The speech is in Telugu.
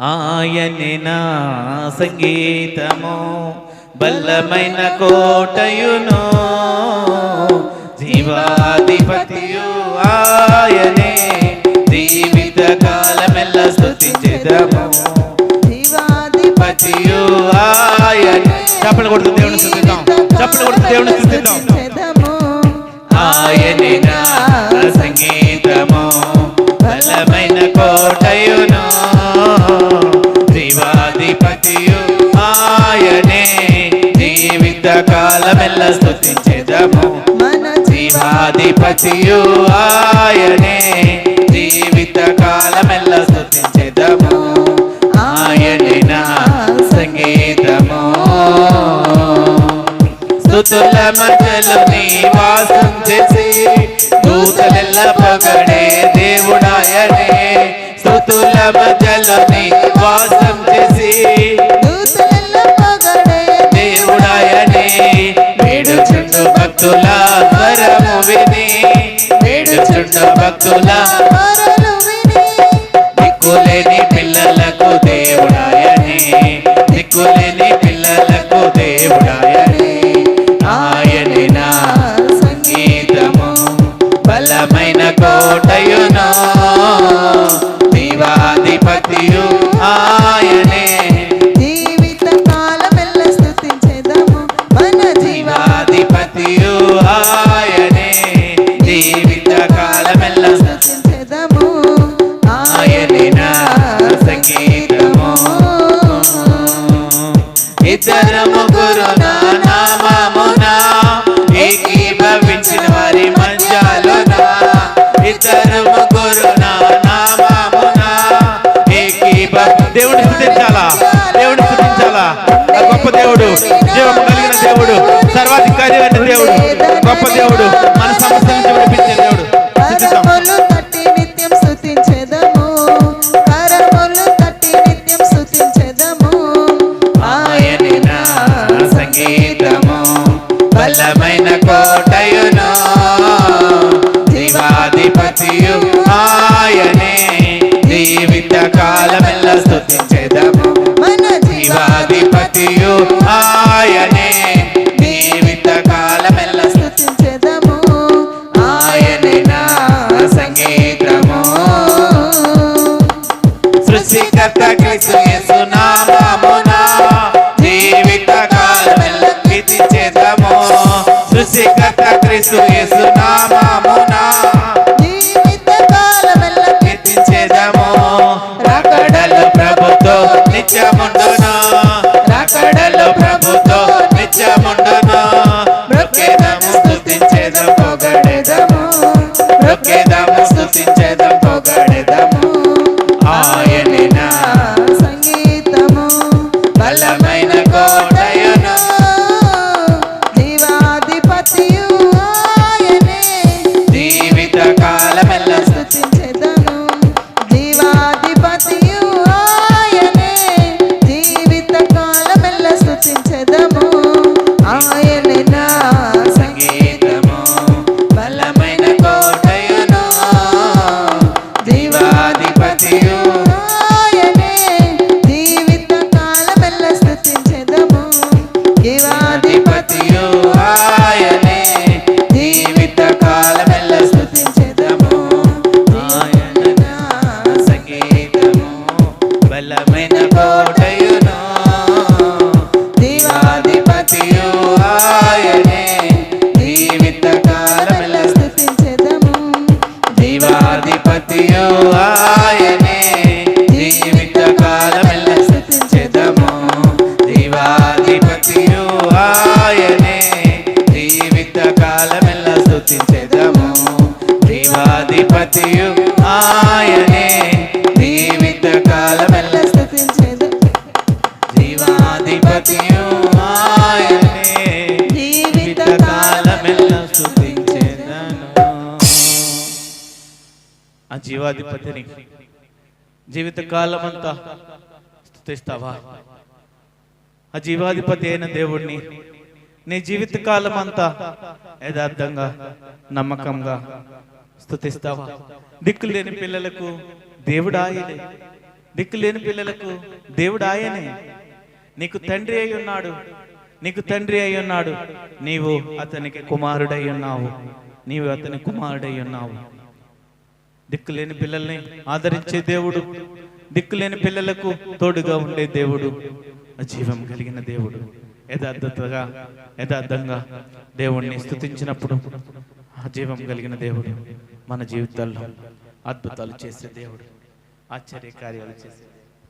ఆయనే నా సంగీతము బల్లమైన కోటయును జీవాధిపతియు ఆయనే. జీవిత కాలమెల్ల స్తుతించెదము జీవాధిపతి పతియు ఆయనే. చప్పలు కొడుతూ దేవుని స్తుతిద్దాం. చప్పలు కొడుతూ దేవుని స్తుతిద్దాం. చెదము ఆయనే నా మధ్యలో నివాసం చేసి దూతలెల్ల పొగడే దేవుడాయనే. స్తుతుల మధ్యలో నివాసం చేసి దూతల పొగడే దేవుడాయనే. వేడుచుండు భక్తుల స్వరము విని వేడుచుండు భక్తుల స్థుతించాలా ఆ గొప్ప దేవుడు జీవము కలిగిన దేవుడు సర్వాధికారి అయిన దేవుడు గొప్ప దేవుడు. క్రీస్తు యేసు నామమున జీవిత కాలమెల్ల కీర్తించెదము సృష్టికర్త క్రీస్తు యేసు ఆ జీవాధిపతిని జీవితకాలం అంతా స్థుతిస్తావా? ఆ జీవాధిపతి అయిన దేవుడిని నీ జీవిత కాలం అంతా యథార్థంగా నమ్మకంగా స్థుతిస్తావా? దిక్కు లేని పిల్లలకు దేవుడాయనే దిక్కు లేని పిల్లలకు దేవుడు ఆయనే. నీకు తండ్రి అయి ఉన్నాడు. నీకు తండ్రి అయి ఉన్నాడు. నీవు అతనికి కుమారుడై ఉన్నావు. నీవు అతని కుమారుడై ఉన్నావు. దిక్కులేని పిల్లల్ని ఆదరించే దేవుడు. దిక్కులేని పిల్లలకు తోడుగా ఉండే దేవుడు. జీవం కలిగిన దేవుడు. యథార్థతగా యథార్థంగా దేవుణ్ణి స్తుతించినప్పుడు ఆ జీవం కలిగిన దేవుడు మన జీవితాల్లో అద్భుతాలు చేసే దేవుడు. ఆశ్చర్య కార్యాలు చేసే